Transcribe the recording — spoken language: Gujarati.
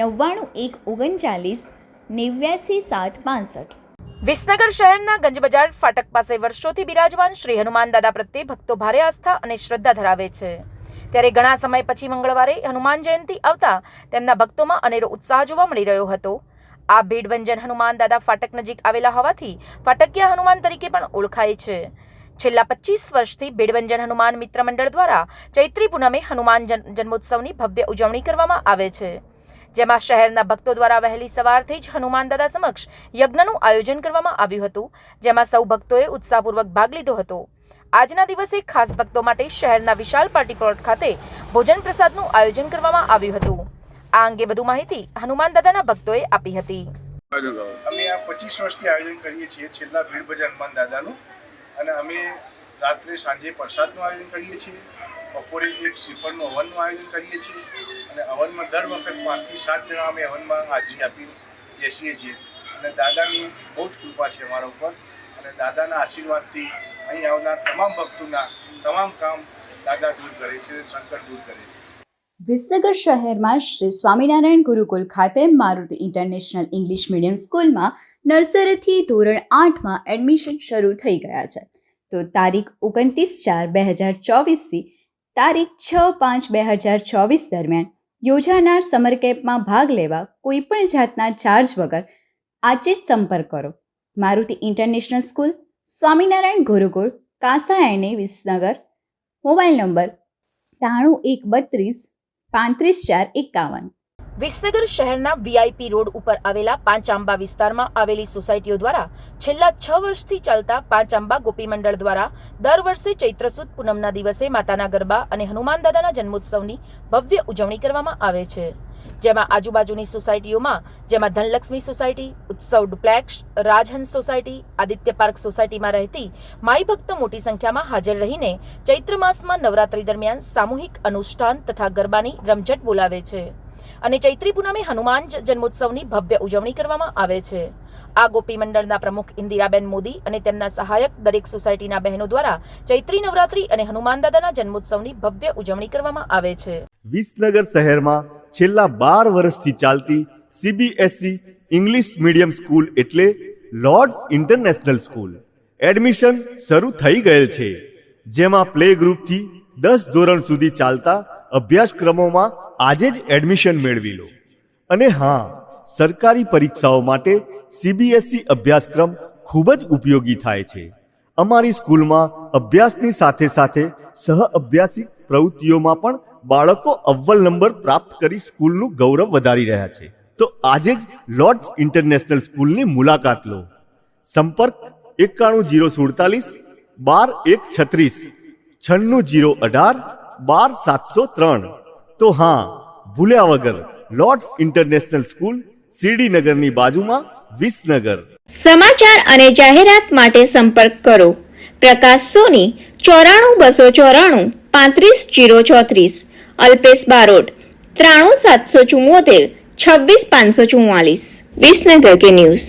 નવ્વાણું એક ઓગણચાલીસ નેવ્યાસી સાત પાંસઠ. વિસનગર શહેરના ગંજબજાર ફાટક પાસે વર્ષોથી બિરાજમાન શ્રી હનુમાન દાદા પ્રત્યે ભક્તો ભારે આસ્થા અને શ્રદ્ધા ધરાવે છે. ત્યારે ઘણા સમય પછી મંગળવારે હનુમાન જયંતિ આવતા તેમના ભક્તોમાં અનેરો ઉત્સાહ જોવા મળી રહ્યો હતો. આ ભીડભંજન હનુમાન દાદા ફાટક નજીક આવેલા હોવાથી ફાટકિયા હનુમાન તરીકે પણ ઓળખાય છે. છેલ્લા પચીસ વર્ષથી ભીડભંજન હનુમાન મિત્ર મંડળ દ્વારા ચૈત્રી પૂનમે હનુમાન જન્મોત્સવની ભવ્ય ઉજવણી કરવામાં આવે છે. જેમાં શહેરના ભક્તો દ્વારા વહેલી સવારથી જ હનુમાન દાદા સમક્ષ યજ્ઞનું આયોજન કરવામાં આવ્યું હતું, જેમાં સૌ ભક્તોએ ઉત્સાહપૂર્વક ભાગ લીધો હતો. આજના દિવસે ખાસ ભક્તો માટે શહેરના વિશાલ પાર્ટી પ્લોટ ખાતે ભોજન પ્રસાદનું આયોજન કરવામાં આવ્યું હતું. આ અંગે વધુ માહિતી હનુમાન દાદાના ભક્તોએ આપી હતી. અમે આ પચીસ વર્ષથી આયોજન કરીએ છીએ, છેલ્લા ભીડ બજાર હનુમાન દાદાનું. અને અમે રાત્રે સાંજે પ્રસાદનું આયોજન કરીએ છીએ, બપોરે એક શ્રીફળનું હવનનું આયોજન કરીએ છીએ. અને હવનમાં દર વખત પાંચથી સાત જણા અમે હવનમાં હાજરી આપી બેસીએ છીએ. અને દાદાની બહુ જ કૃપા છે અમારા ઉપર. અને દાદાના આશીર્વાદથી અહીં આવનાર તમામ ભક્તોના તમામ કામ દાદા દૂર કરે છે સંકટ દૂર કરે છે. વિસનગર શહેરમાં શ્રી સ્વામિનારાયણ ગુરુકુલ ખાતે મારુતિ ઇન્ટરનેશનલ ઇંગ્લિશ મીડિયમ સ્કૂલમાં નર્સરીથી ધોરણ આઠમાં એડમિશન શરૂ થઈ ગયા છે. તો તારીખ ઓગણત્રીસ ચાર બે હજાર ચોવીસથી તારીખ છ પાંચ બે હજાર ચોવીસ દરમિયાન યોજાનાર સમર કેમ્પમાં ભાગ લેવા કોઈપણ જાતના ચાર્જ વગર આજે જ સંપર્ક કરો. મારુતિ ઇન્ટરનેશનલ સ્કૂલ સ્વામિનારાયણ ગુરુકુળ, કાંસા એને વિસનગર, મોબાઈલ નંબર ત્રાણું એક બત્રીસ પાંત્રીસ ચાર એકાવન. વિસનગર શહેરના વીઆઈપી રોડ ઉપર આવેલા પાંચાંબા વિસ્તારમાં આવેલી સોસાયટીઓ દ્વારા છેલ્લા છ વર્ષથી ચાલતા પાંચાંબા ગોપી મંડળ દ્વારા દર વર્ષે ચૈત્ર સુદ પૂનમના દિવસે માતાના ગરબા અને હનુમાન દાદાના જન્મોત્સવની ભવ્ય ઉજવણી કરવામાં આવે છે. જેમાં આજુબાજુની સોસાયટીઓમાં, જેમાં Dhanlaxmi society, Utsav duplex, Rajhans society, Aditya park સોસાયટીમાં રહેતી માઈ ભક્ત મોટી સંખ્યામાં હાજર રહીને ચૈત્ર માસમાં નવરાત્રી દરમિયાન સામૂહિક અનુષ્ઠાન તથા ગરબાની રમઝટ બોલાવે છે. અને ચૈત્રી પૂનમે હનુમાન જન્મોત્સવની ભવ્ય ઉજવણી કરવામાં આવે છે. આ ગોપી મંડળના પ્રમુખ ઇન્દિરાબેન મોદી અને તેમના સહાયક દરેક સોસાયટીના બહેનો દ્વારા ચૈત્રી નવરાત્રી અને હનુમાન દાદાના જન્મોત્સવની ભવ્ય ઉજવણી કરવામાં આવે છે. વિસનગર શહેરમાં છેલ્લા બાર વર્ષથી ચાલતી સીબીએસઈ ઇંગ્લિશ મીડિયમ સ્કૂલ એટલે લોર્ડ્સ ઇન્ટરનેશનલ સ્કૂલ એડમિશન શરૂ થઈ ગયેલ છે. જેમાં પ્લે ગ્રુપથી દસ ધોરણ સુધી ચાલતા અભ્યાસક્રમોમાં આજે જ એડમિશન મેળવી લો. અને હા, સરકારી પરીક્ષાઓ માટે સીબીએસઈ અભ્યાસક્રમ ખૂબ જ ઉપયોગી થાય છે. અમારી સ્કૂલમાં અભ્યાસની સાથે સાથે સહ અભ્યાસિક પ્રવૃત્તિઓમાં પણ બાળકો અવ્વલ નંબર પ્રાપ્ત કરી સ્કૂલનું ગૌરવ વધારી રહ્યા છે. તો આજે જ લોર્ડ્સ ઇન્ટરનેશનલ સ્કૂલની મુલાકાત લો. સંપર્ક એકાણું જીરો સુડતાલીસ, બાર એક છત્રીસ, છન્નું જીરો અઢાર, બાર સાતસો ત્રણ. તો હા, ભૂલ્યા વગર લોર્ડ્સ ઇન્ટરનેશનલ સ્કૂલ શિરડીનગરની બાજુમાં વિસનગર. સમાચાર અને જાહેરાત માટે સંપર્ક કરો. પ્રકાશ સોની, ચોરાણું બસો ચોરાણું, પાંત્રીસ જીરો ચોત્રીસ. અલ્પેશ બારોટ, ત્રાણું સાતસો ચુમ્મોતેર છવ્વીસ પાંચસો ચુમ્માલીસ વિસનગર કે ન્યૂઝ.